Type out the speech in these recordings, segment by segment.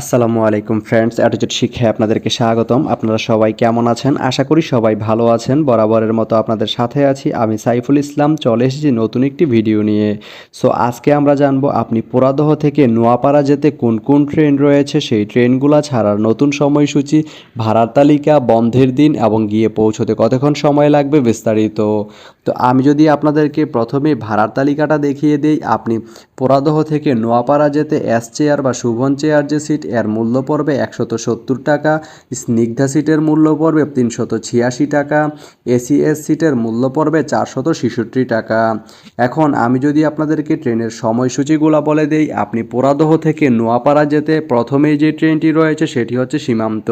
আসসালামু আলাইকুম friends attitude শিক্ষায় আপনাদেরকে স্বাগতম। আপনারা সবাই কেমন আছেন? আশা করি সবাই ভালো আছেন। বরাবরের মতো আপনাদের সাথে আছি আমি সাইফুল ইসলাম। চলে এসেছি নতুন একটি ভিডিও নিয়ে। সো আজকে আমরা জানব আপনি পোড়াদহ থেকে নোয়াপাড়া যেতে কোন কোন ট্রেন রয়েছে? সেই ট্রেনগুলো ছাড়ার নতুন সময়সূচি, ভাড়ার তালিকা, বন্ধের দিন এবং গিয়ে পৌঁছতে কতক্ষণ সময় লাগবে বিস্তারিত। তো আমি যদি আপনাদেরকে প্রথমে ভাড়ার তালিকাটা দেখিয়ে দিই, আপনি পোড়াদহ থেকে নোয়াপাড়া যেতে এস চেয়ার বা শুভন চেয়ার যে সিট, এর মূল্য পড়বে একশত সত্তর টাকা, স্নিগ্ধা সিটের মূল্য পড়বে তিনশত ছিয়াশি টাকা, এসিএস সিটের মূল্য পড়বে চারশত ছেষট্টি টাকা। এখন আমি যদি আপনাদেরকে ট্রেনের সময়সূচিগুলো বলে দেই, আপনি পোড়াদহ থেকে নোয়াপাড়া যেতে প্রথমেই যে ট্রেনটি রয়েছে সেটি হচ্ছে সীমান্ত।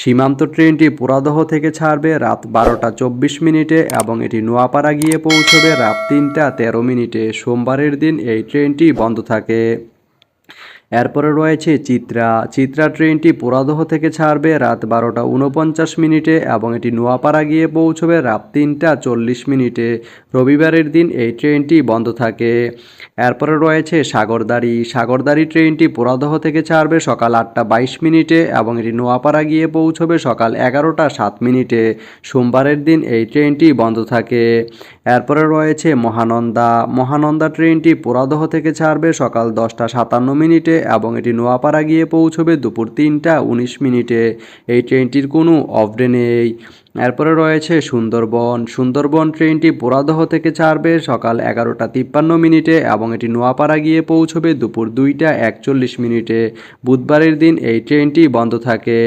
সীমান্ত ট্রেনটি পোড়াদহ থেকে ছাড়বে রাত বারোটা চব্বিশ মিনিটে এবং এটি নোয়াপাড়া গিয়ে পৌঁছবে রাত তিনটা তেরো মিনিটে। সোমবারের দিন এই ট্রেনটি বন্ধ থাকে। এরপরে রয়েছে চিত্রা। চিত্রা ট্রেনটি পোড়াদহ থেকে ছাড়বে রাত বারোটা উনপঞ্চাশ মিনিটে এবং এটি নোয়াপাড়া গিয়ে পৌঁছবে রাত তিনটা চল্লিশ মিনিটে। রবিবারের দিন এই ট্রেনটি বন্ধ থাকে। এরপরে রয়েছে সাগরদাড়ি। সাগরদাড়ি ট্রেনটি পোড়াদহ থেকে ছাড়বে সকাল আটটা বাইশ মিনিটে এবং এটি নোয়াপাড়া গিয়ে পৌঁছবে সকাল এগারোটা সাত মিনিটে। সোমবারের দিন এই ট্রেনটি বন্ধ থাকে। এরপরে রয়েছে মহানন্দা। মহানন্দা ট্রেনটি পোড়াদহ থেকে ছাড়বে সকাল দশটা সাতান্ন মিনিটে এবং এটি নোয়াপাড়া গিয়ে পৌঁছবে দুপুর তিনটা উনিশ মিনিটে। এই ট্রেনটির কোনো অফডে নেই। এরপরে রয়েছে সুন্দরবন। সুন্দরবন ট্রেনটি পোরাদহ থেকে ছাড়বে সকাল এগারোটা তিপ্পান্ন মিনিটে এবং এটি নোয়াপাড়া গিয়ে পৌঁছবে দুপুর দুইটা একচল্লিশ মিনিটে। বুধবারের দিন এই ট্রেনটি বন্ধ থাকে।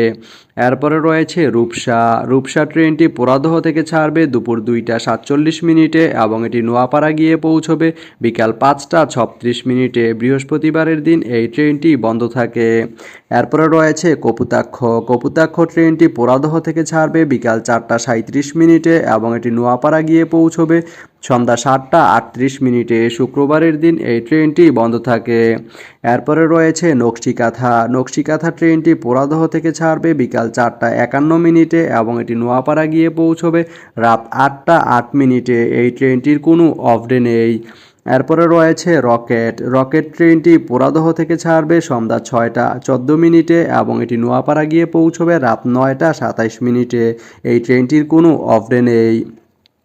এরপরে রয়েছে রূপসা। রূপসা ট্রেনটি পোড়াদহ থেকে ছাড়বে, দুপুর দুইটা সাতচল্লিশ মিনিটে এবং এটি নোয়াপাড়া গিয়ে পৌঁছবে বিকাল পাঁচটা ছত্রিশ মিনিটে। বৃহস্পতিবারের দিন এই ট্রেনটি বন্ধ থাকে। এরপরে রয়েছে কপুতাক্ষ। কপুতাক্ষ ট্রেনটি পোড়াদহ থেকে ছাড়বে বিকাল চারটা সাঁত্রিশ মিনিটে এবং এটি নোয়াপাড়া গিয়ে পৌঁছবে সন্ধ্যা সাতটা আটত্রিশ মিনিটে শুক্রবারের দিন এই ট্রেনটি বন্ধ থাকে। এরপরে রয়েছে নকশিকাথা। নকশিকাথা ট্রেনটি পোড়াদহ থেকে ছাড়বে, বিকাল চারটা একান্ন মিনিটে এবং এটি নোয়াপাড়া গিয়ে পৌঁছবে রাত আটটা আট মিনিটে। এই ট্রেনটির কোনো অফডে নেই। এরপরে রয়েছে রকেট। রকেট ট্রেনটি পোড়াদহ থেকে ছাড়বে সন্ধ্যা ছয়টা চোদ্দ মিনিটে এবং এটি নোয়াপাড়া গিয়ে পৌঁছবে রাত নয়টা সাতাইশ মিনিটে। এই ট্রেনটির কোনো অফডে নেই।